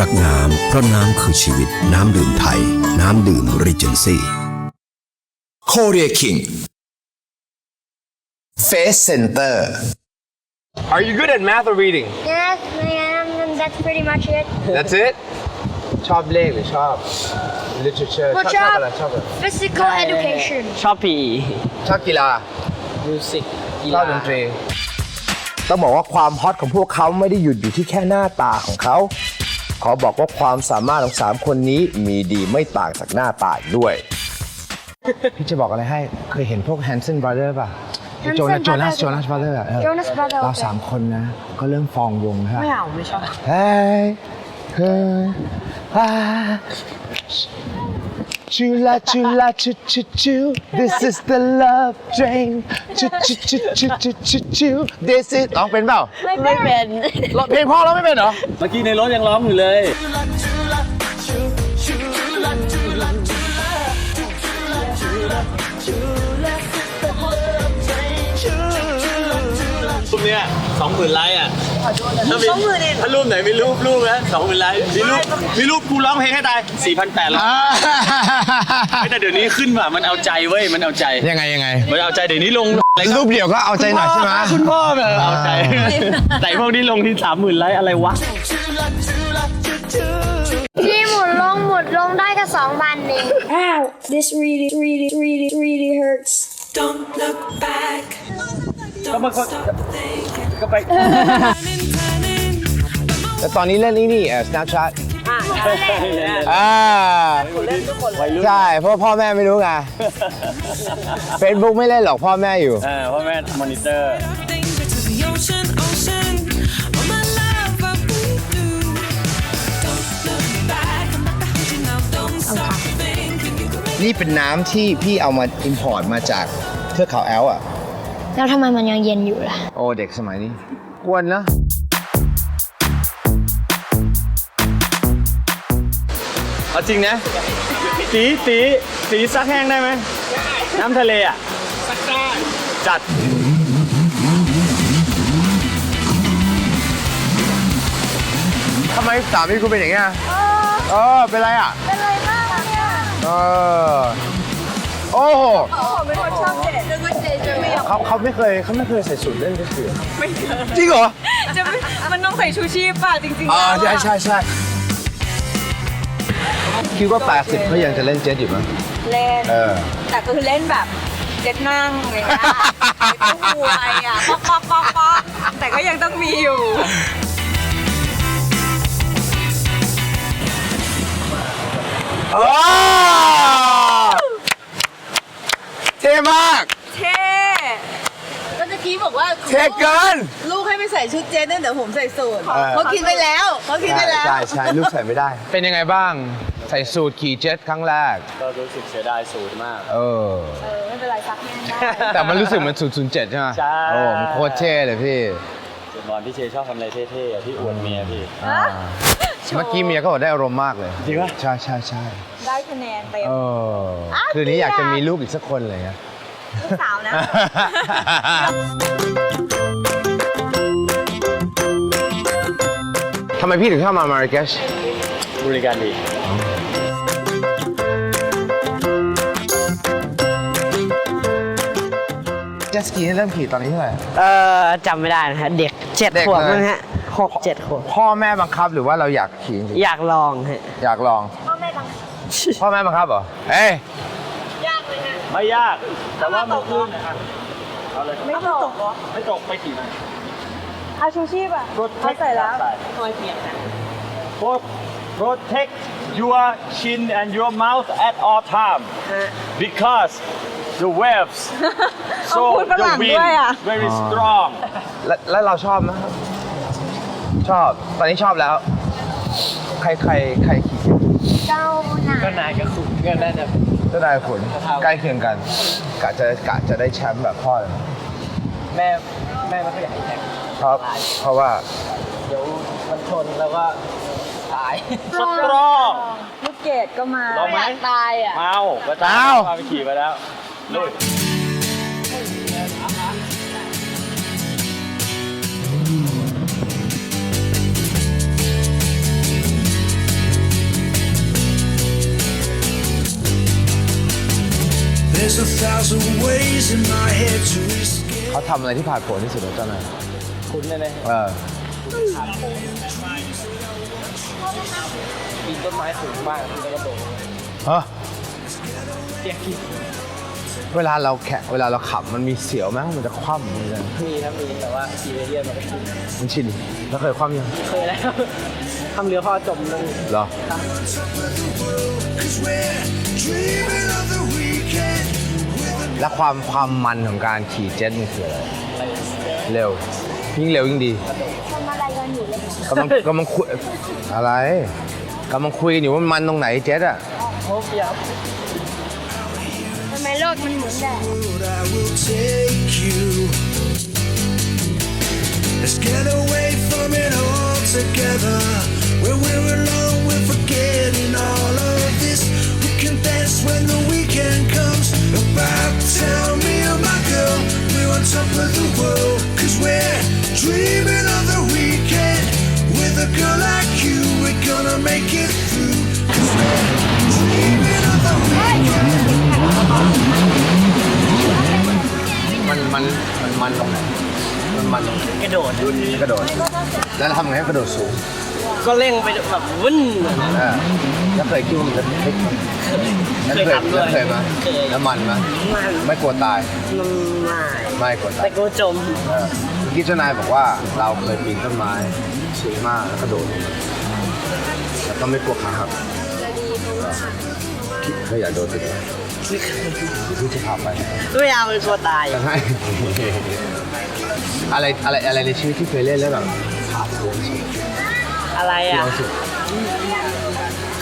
รักน้ำ เพราะน้ำคือชีวิต น้ำดื่มไทย น้ำดื่มรีเจนซี่ Korea King Face Center Are you good at math or reading? Yes, ma'am, and that's pretty much it. That's it ชอบเลขหรือชอบ literature ชอบ Good ชอบ job. อะไรชอบอะไร Physical education. ชอบพีชอบกีฬามิวสิกกีชอฬาบดนตรี ต้องบอกว่าความฮอตของพวกเขาไม่ได้หยุดอยู่ที่แค่หน้าตาของเขา ขอบอกว่าความสามารถของสามคนนี้มีดีไม่ต่างจากหน้าตาอีกด้วย พี่จะบอกอะไรให้เคยเห็นพวก Hanson Brother ป่ะ Hanson โจนัสโจนัส Brothers โจนัส Brother อะเออ Jonas Brothers เราโอเคสามคนนะ ก็เริ่มฟองวงนะฮะไม่เอาไม่ชอบ Hey, hey, ah. Chula chula chu chu chu. This is the love train. Chu chu chu chu chu chu chu. This is ร้องเป็นเปล่าไม่เป็นร้องเพลงพ่อร้องไม่เป็นเหรอ เมื่อกี้ในรถยังร้องอยู่เลยรูปเนี้ยสองหมื่นไลค์อะ ถ้ามีถ้ารูปไหนมีรูปรูปนะสองหมื่นไลค์มีรูปมีรูปกูร้องเพลงให้ตายสี่พันแปดแล้วแต่เดี๋ยวนี้ขึ้นว่ะมันเอาใจเว้ยมันเอาใจยังไงยังไงมันเอาใจเดี๋ยวนี้ลงอะไรรูปเดียวก็เอาใจหน่อยใช่ไหมคุณพ่อแบบเอาใจ แต่พวกนี้ลงที่สามหมื่นไลค์อะไรวะที่หมุนลงหมุนลงได้แค่สองพันเอง Ow! This really, really, really, really hurts. Don't look back. ก็บางคนก็ไป แต่ตอนนี้เล่นนี่นี่เอ่อ Snapchat อ่าอ่เล่นทุกใช่เพราะพ่อแม่ไม่รู้ไง Facebook ไม่เล่นหรอกพ่อแม่อยู่ อ่าพ่อแม่มอนิเตอร์ นี่เป็นน้ำที่พี่เอามาอินพอร์ตมาจากเทือกเขาแอลอะ แล้วทำไมมันยังเย็นอยู่ล่ะ โอ้เด็กสมัยนี้กวนนะเอาจริงนะสีสีสีซักแห้งได้ไหมน้ำทะเลอะซักได้จัด ทำไมสามีคุณเป็นอย่างเงี้ยเออ เป็นไรอะ เป็นไรมากเนี่ย เออ โอ้โห ผมเป็นคนชอบเด็ดนึกว่าเจ๊จะไม่ ยอมเขาเขาไม่เคยเขาไม่เคยใส่สูทเล่นก็คือไม่เคยจริงเหรอจะไม่มันต้องใส่ชูชีพป่ะจริงๆอ่าแล้วใช่อะใช่ใช่คิดว่า 80เขายังจะเล่นเจ็ตอยู่มั้ยเล่น เออ แต่คือเล่นแบบเจ็ดนั่งอะไรเงี้ยไม่ต้องหวยอะป๊อกป๊อกป๊อกป๊อกแต่ก็ยังต้องมีอยู่ เท่มากเท่ ก็ตะกี้บอกว่าเท่เกิน ลูกให้ไปใส่ชุดเจนนั่นเดี๋ยวผมใส่สูทเออ เขาคิดไปแล้วเขาคิดไปแล้ว ใช่ใช่ลูกใส่ไม่ได้ เป็นยังไงบ้าง ใส่สูทขี่เจ็ตครั้งแรก ก็รู้สึกเสียดายสูตรมาก เออไม่เป็นไรซักแห้งได้ แต่มันรู้สึกเหมือน007ใช่ไหมใช่ โอ้มันโคตรเท่เลยพี่จุดบอลพี่เชชอบทำอะไรเท่ๆอะพี่อวดเมียพี่ อ่าเมื่อกี้เมียก็บอกได้อารมณ์มากเลยจริงปะ ใช่ใช่ใช่ได้คะแนนเต็ม เออ คืนนี้อยากจะมีลูกอีกสักคนเลยนะ ลูกสาวนะ ทำไมพี่ถึงชอบมามาริเกชบริการดี เจตสกีนี่เริ่มขี่ตอนนี้เท่าไหร่ เออจำไม่ได้นะฮะ เด็กเจ็ดเด็กขวบเลย มั้งฮะหกเจ็ดขวบพ่อแม่บังคับหรือว่าเราอยากขี่จริงอยากลองฮะ ๆอยากลอง พ่อแม่บังคับพ่อแม่บังคับเหรอเอ้ย ไม่ยาก แต่ว่ามันขึ้นนะครับเอาเลยไม่ตกเหรอไม่ตกไปขี่มาเอาชูชีพอะ Protect เขาใส่แล้ว Pro- protect your chin and your mouth at all time because the waves so เอาพูดฝ the รั่ง wind ด้วยอะ very strong แล้วแล้วเราชอบไหมชอบ ตอนนี้ชอบแล้ว ใครใครใครขี่เจ้าหนาก็นายก็ขุนก็น่าจะ เจ้านายขุนใกล้เคียงกันกะจะกะจะได้แชมป์แบบพ่อเลยแม่แม่ไม่ค่อยอยากให้แข่งเพราะเพราะว่า เดี๋ยวมันชนแล้วก็ตาย สตรอง ลูกเกดก็มาลองไหมตายอะ เมาก็ตาเอ้าพาไปขี่มาแล้วลุย There's a thousand ways in my head to escape. เขาทำอะไรที่ผ่านผลที่สุดแล้วเจ้านายคุณเลยเลยเออปีนต้นไม้สูงมากแล้วก็โดดฮะเปียกขี้เวลาเราแข่งเวลาเราขับมันมีเสียวไหมมันจะคว่ำมันจะมีครับมีแต่ว่าขี่เรียนมันก็ชินมันชินแล้วเคยคว่ำยังเคยแล้วทำเรือพ่อจมลงเหรอ Cause we're dreaming of the weekend. และความความมันของการขี่เจ็ตมันคืออะไรเร็ว ยิ่งเร็วยิ่งดีทำอะไรกันอยู่เลยกำลังกำลังคุยอะไรกำลังคุยกันอยู่ว่ามันตรงไหนเจ็ตอะโคบยับทำไมโลกมันหมุนได้ Road I will take you. Let's get away from it all together. When we're alone, we're About town, me and my girl, we're on top of the world. Cause we're dreaming of the weekend. With a girl like you, we're gonna make it through. Cause we're dreaming of the weekend. มันมันมันมันตรงไหนมันมันตรงไหนกระโดด กระโดด แล้วเราทำไงให้กระโดดสูง ก็เร่งไปแบบวุ่นเหมือนเออแล้วเคยคิดว่ามันจะพลิกไหมแล้วเคยเคยทำด้วยแล้วเคยไหมเคย แล้วมันไหมมันไม่กลัวตายมันไม่ไม่กลัวตาแต่ยกูจม เออเมื่อกี้เจ้านายบอกว่าเราเคยปีนต้นไม้สูงมากแล้วกระโดดลงมาแล้วก็ไม่กลัวขาหักคิดเคยอยากโดดตึกไหมที่จะพาไป ไม่เอาเป็นตัวตาย จะให้อะไรอะไรอะไรในชีวิตที่เคยเล่นแล้วแบบขาดเสียสุด อะไรเสีอะยวสุด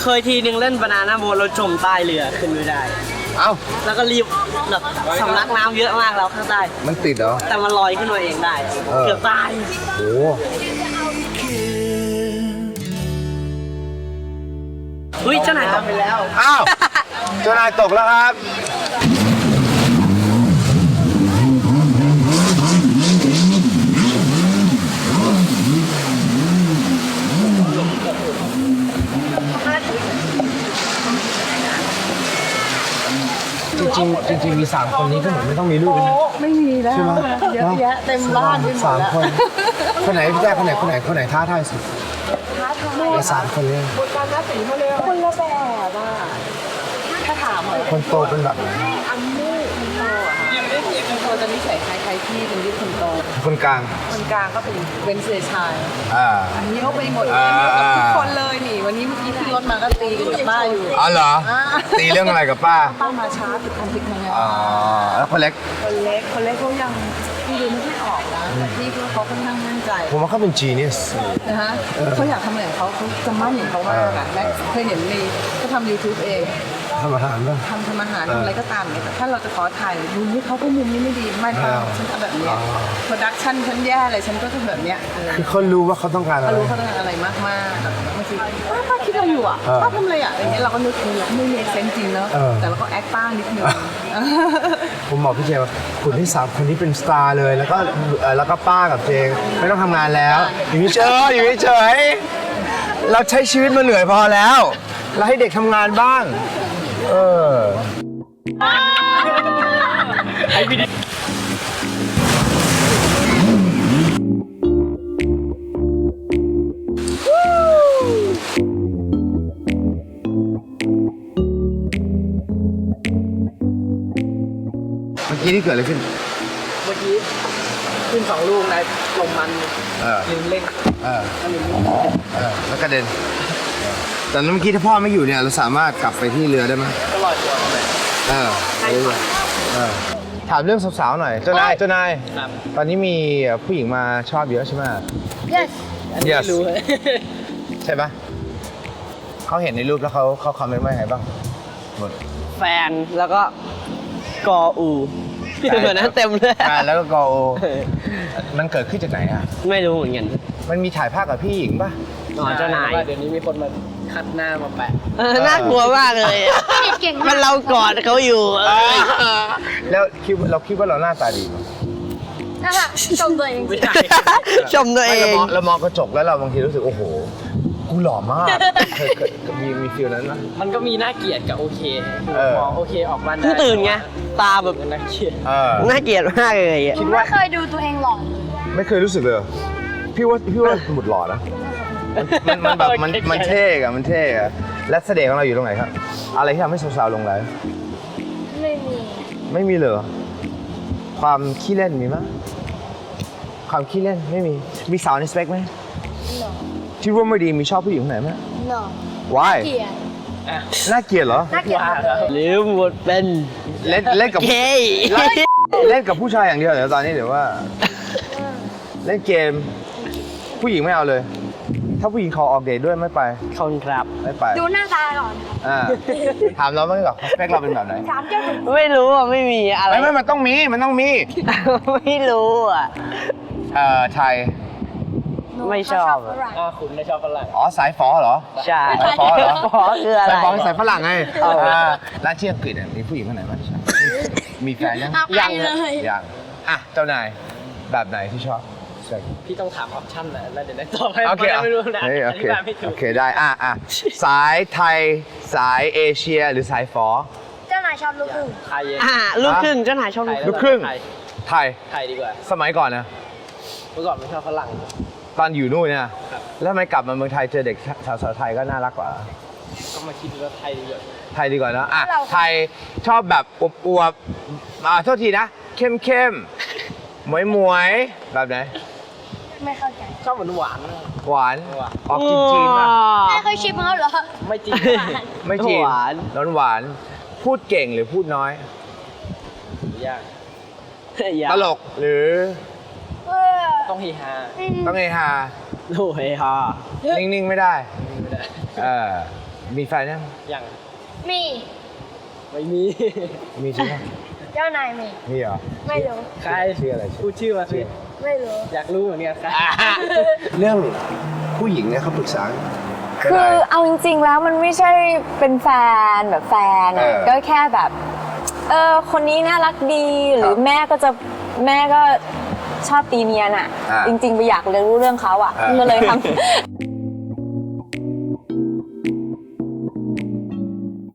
เคยทีนึงเล่นบานาน่าโบนเราจมใต้เรือขึ้นไม่ได้ เอ้า แล้วก็รีบแบบสำลักน้ำเยอะมากแล้วข้างใต้ มันติดเหรอ แต่มันลอยขึ้นมาเองได้ เออ เกือบตาย โอ้เฮ้ยเจ้านายตกไปแล้ว อ้าว เจ้านายตกแล้วครับ จ ริงๆจริงๆมีสามคนนี้ก็เหมือนไม่ต้องมีลูกเลยนะ ไม่มีแล้วใช่ไหม เยอะแยะเต็มบ้านไปหมสาดมแล้วคน คนไหนพี่แจ๊คคนไหนคนไหนคนไหนท้าทายสุดในสามคนนี้คนละแบบอะถ้าถามเหรอคนโตเป็นแบบไหนอันนี้คนโตอะคนโตจะนิสัยคล้ายๆพี่เป็นที่คนโตคนกลาง คนกลางก็เป็นเวนเซชายอ่าอันนี้เขาไปหมดอ่าทุกคนเลยนี่วันนี้เมื่อกี้ขึ้นรถมาก็ตีกันกับป้าอยู่อ๋อเหรอตีเรื่องอะไรกับป้า ป้ามาช้าติดคันติดมาไง อ๋อแล้วคนเล็ก คนเล็กคนเล็กเขายังพี่ดูไม่ค่อยออกนะแต่พี่ก็เขาค่อนข้างมั่นใจผมว่าเขาเป็น genius นะฮะเขาอยากทำอะไรของเขาเขาจะมั่นอย่างเขามากอะและเคยเห็นในก็ทำ YouTube เองทำอาหารป่ะทำทำอาหารเออทำอะไรก็ตามเนี่ยแต่ถ้าเราจะขอถ่ายมุมที่เขาก็มุมนี้ไม่ดีไม่ไม่ป้าเอาฉันเอาแบบเนี้ยอ๋อโปรดักชั่นฉันแย่เลยฉันก็ทำแบบเนี้ยเออคือเขารู้ว่าเขาต้องการอะเขาไรรู้เขาต้องการอะไรมากมากๆแบบบางทีป้าป้าคิดอะไรอยู่อะเออป้าทำอะไรอะอย่างเงี้ยเราก็นึกเออเราไม่มีเซนส์จริงเนอะเออแต่เราก็แอคป้านิดนึง ผมบอกพี่เจว่าคุณที่สามคนนี้เป็นสตาร์เลย แล้วก็เอ่อแล้วก็ป้ากับเจงไม่ต้องทำงานแล้วอยู่เฉยๆอยู่เฉยๆเราใช้ชีวิตมาเหนื่อยพอแล้ว เราให้เด็กทำงานบ้าง เออ กี้ที่เกิดอะไรขึ้น เมื่อกี้ขึ้นสองลูกนายลงมันเออ ลืมเร่งเออเออแล้วกระเด็น แต่เมื่อกี้ถ้าพ่อไม่อยู่เนี่ย เราสามารถกลับไปที่เรือได้ไหมก็ลอยตัวเข้าไปเออไปเรื่อยๆเออถามเรื่องสาวๆหน่อย เจ้านาย เจ้านาย ครับตอนนี้มีผู้หญิงมาชอบเยอะใช่ไหม yes อันนี้ Yes ไม่รู้เลย ใช่ปะเขาเห็นในรูปแล้วเขาเขาคอมเมนต์ว่าไงบ้างหมดแฟนแล้วก็กออู เหมือนนั้นเต็มเลย อ่าแล้วก็กอโอมันเกิดขึ้นจากไหนอะ ไม่รู้เหมือนกัน มันมีถ่ายภาพกับพี่หญิงป่ะ อ๋อเจ้านายเดี๋ยวนี้มีคนมาคัดหน้ามาแปะเออน่ากลัวมากเลยอะเก่งมัมานกเรากอดเขาอยู่เออแล้วคิดว่าเราคิดว่าเราหน้าตาดีป่ะนะคะชมตัวเองไม่ใช่ชมตัวเอไม่เราง มองเรามองกระจกแล้วเราบางทีรู้สึกโอ้โห กูกูหล่อมากเคยเคยมีมีฟิลนั้นไหมมันก็มีน่าเกลียดกับโอเคเออ มองโอเคออกมาเพิ่งตื่นไงตาแบบน่าเกลียด เออน่าเกลียดมากเลยอะไม่เคยดูตัวเองหล่อไม่เคยรู้สึกเลยเหรอพี่ว่าพี่ว่าหมุดหล่อนะมันมันแบบมันมันเท่อะมันเท่อะและเสน่ห์ของเราอยู่ตรงไหนครับ อะไรที่ทำให้สาวๆหลงไหลไม่มีไม่มีเลยเหรอความขี้เล่นมีไหมความขี้เล่นไม่มีมีสาวในสเปคไหม no ที่ร่วมไม่ดีมีชอบผู้หญิงคนไหนไหม no why เกลียดน่าเกลียดเหรอ น่าเกลียดหมดเลย หรือหมดเป็นเล่นเล่นกับเกย์เล่นกับผู้ชายอย่างเดียวเหรอตอนนี้หรือว่า เล่นเกม ผู้หญิงไม่เอาเลย ถ้าผู้หญิงขอออกเดทด้วยไม่ไปขอบคุณครับ ไม่ไปดูหน้าตาก่อนอ่าถามเราบ้างดีกว่าสเปคเราเป็นแบบไหนถามเจ้าหนูไม่รู้อะไม่มีอะไร ไม่ไม่มันต้องมีมันต้องมี ไม่รู้อะเอ่อไทย ไม่ชอบฝรั่งอ่าคุณไม่ชอบฝรั่งอ๋อสายฟอเหรอใช่สายฟอเหรอฟอคืออะไร สายฟอสายฝรั่งไงเอาอ่าร้านที่อังกฤษเนี่ยมีผู้หญิงคนไหนบ้างมีแฟนยังเอายัไปงเลยยังอะเจ้านายแบบไหนที่ชอบพี่ต้องถามออปชั่นนะแล้วเดี๋ยวได้ตอบให้โอเคพราะไม่รู้นะเฮ้ยโออเคธิบายไม่ถูโอกเคได้อะอะสายไทยสายเอเชียหรือสายฟอเจ้านายชอบลูกครึ่งไทยอ่าลูกครึ่งเจ้านายชอบลูกครึ่งไทยไทยไทยดีกว่า สมัยก่อนนะเมื่อก่อนไม่ชอบฝรั่ง ตอนอยู่นู่นเนี่ยครับแล้วทำไมกลับมาเมืองไทยเจอเด็กสาวๆไทยก็น่ารักกว่า ก็มาคิดว่าไทยดีกว่าไทยดีกว่านะอะไทยชอบแบบอวบอวบๆอ่าโทษทีนะ เข้มเข้มๆหมวยหมวยๆแบบไหน ไม่เข้าใจชอบหวานหวานหวานหวาน ออกจีนจีนๆป่ะไม่เคยชิมเขาเหรอ ไม่จริง ไม่จีนหวาน ร้อนหวาน พูดเก่งหรือพูดน้อย ยากยากตลกหรือเออ ต้องเฮฮาต้องเฮฮาโอ้เฮฮานิ่งๆไม่ได้ ไม่ได้เออมีแฟนยังยังมีไม่มี มีใช่ไหมเจ้านายมี มีเหรอ ไม่รู้ ใครชื่ออะไรชื่อพูดชื่อมาสิไม่รู้ อยากรู้เหมือนกันครับเรื่องผู้หญิงเนี่ยเขาปรึกษาคือเอาจริง ๆ แล้วมันไม่ใช่เป็นแฟนแบบแฟนอะเออก็แค่แบบ เออคนนี้น่ารักดีหรือแม่ก็จะแม่ก็ ชอบตีเนียนอะ อ่าจริงๆไปอยากเรียนรู้เรื่องเขาอะอ่าก็เลยทำ